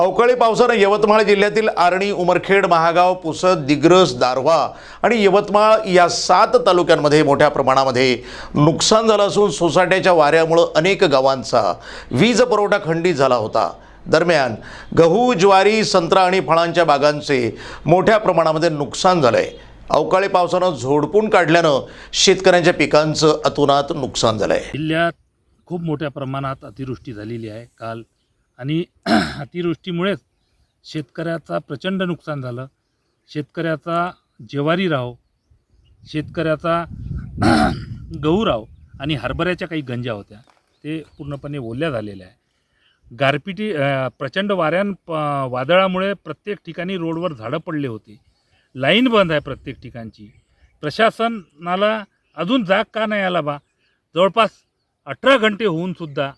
अवकाळी पावसानं यवतमाळ जिल्ह्यातील आर्णी उमरखेड महागाव पुसद दिग्रस दारव्हा आणि यवतमाळ या सात तालुक्यांमध्ये मोठ्या प्रमाणामध्ये नुकसान झालं असून सोसाट्याच्या वाऱ्यामुळं अनेक गावांचा वीज पुरवठा खंडित झाला होता. दरम्यान गहू ज्वारी संत्रा आणि फळांच्या बागांचे मोठ्या प्रमाणामध्ये नुकसान झालं आहे अवकाळी पावसानं झोडपून काढल्यानं शेतकऱ्यांच्या पिकांचं अतोनात नुकसान झालं आहे जिल्ह्यात खूप मोठ्या प्रमाणात अतिवृष्टी झालेली आहे. काल आणि अतिवृष्टीमुळेच शेतकऱ्याचा प्रचंड नुकसान झालं. शेतकऱ्याचा ज्वारी राव शेतकऱ्याचा गहू राव आणि हरभऱ्याच्या काही गंजा होत्या ते पूर्णपणे ओल्या झालेल्या आहे गारपिटी प्रचंड वाऱ्यान प- वादळामुळे प्रत्येक ठिकाणी रोडवर झाडं पडले होते. लाईन बंद आहे प्रत्येक ठिकाणची. प्रशासनाला अजून जाग का नाही आला बा? जवळपास अठरा घंटे होऊनसुद्धा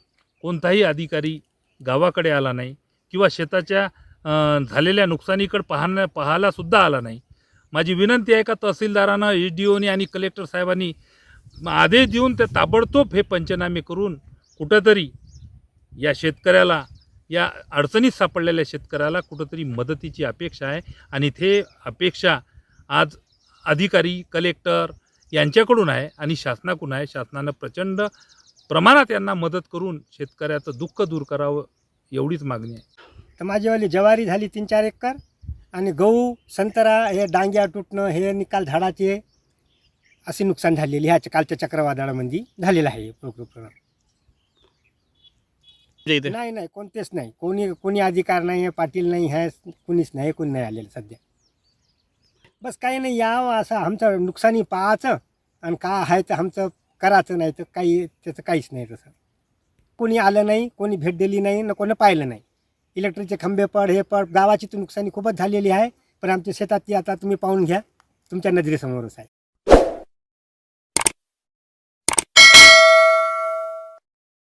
कोणताही अधिकारी गावाकडे आला नाही किंवा शेताच्या झालेल्या नुकसानीकडे पाहण्या पाहायलासुद्धा आला नाही. माझी विनंती आहे का तहसीलदारानं एच डी ओनी आणि कलेक्टर साहेबांनी आदेश देऊन ते ताबडतोब हे पंचनामे करून कुठंतरी या शेतकऱ्याला या अडचणीत सापडलेल्या शेतकऱ्याला कुठंतरी मदतीची अपेक्षा आहे आणि ते अपेक्षा आज अधिकारी कलेक्टर यांच्याकडून आहे आणि शासनाकडून आहे. शासनानं प्रचंड प्रमाणात यांना मदत करून शेतकऱ्याचं दुःख दूर करावं एवढीच मागणी आहे. तर माझीवाली ज्वारी झाली तीन चार एकर आणि गहू संतरा हे डांग्या तुटणं हे निकाल झाडाचे असे नुकसान झालेले ह्या कालच्या चक्रवादळामध्ये झालेलं आहे प्रो- नाही नाही कोणतेच नाही. कोणी कोणी अधिकार नाही आहे पाटील नाही आहे कोणीच नाही कोणी नाही आलेलं सध्या. बस काही नाही यावं असं आमचं नुकसानी पाहायचं आणि का आहे तर आमचं करायचं नाही तर काही त्याचं काहीच नाही तसं. कोणी आलं नाही कोणी भेट दिली नाही न कोणी पाहिलं नाही. इलेक्ट्रिकचे खंबे पड हे पड गावाची तर नुकसानी खूपच झालेली आहे पण आमच्या शेतात ती आता तुम्ही पाहून घ्या. तुमच्या नजरेसमोरच आहे.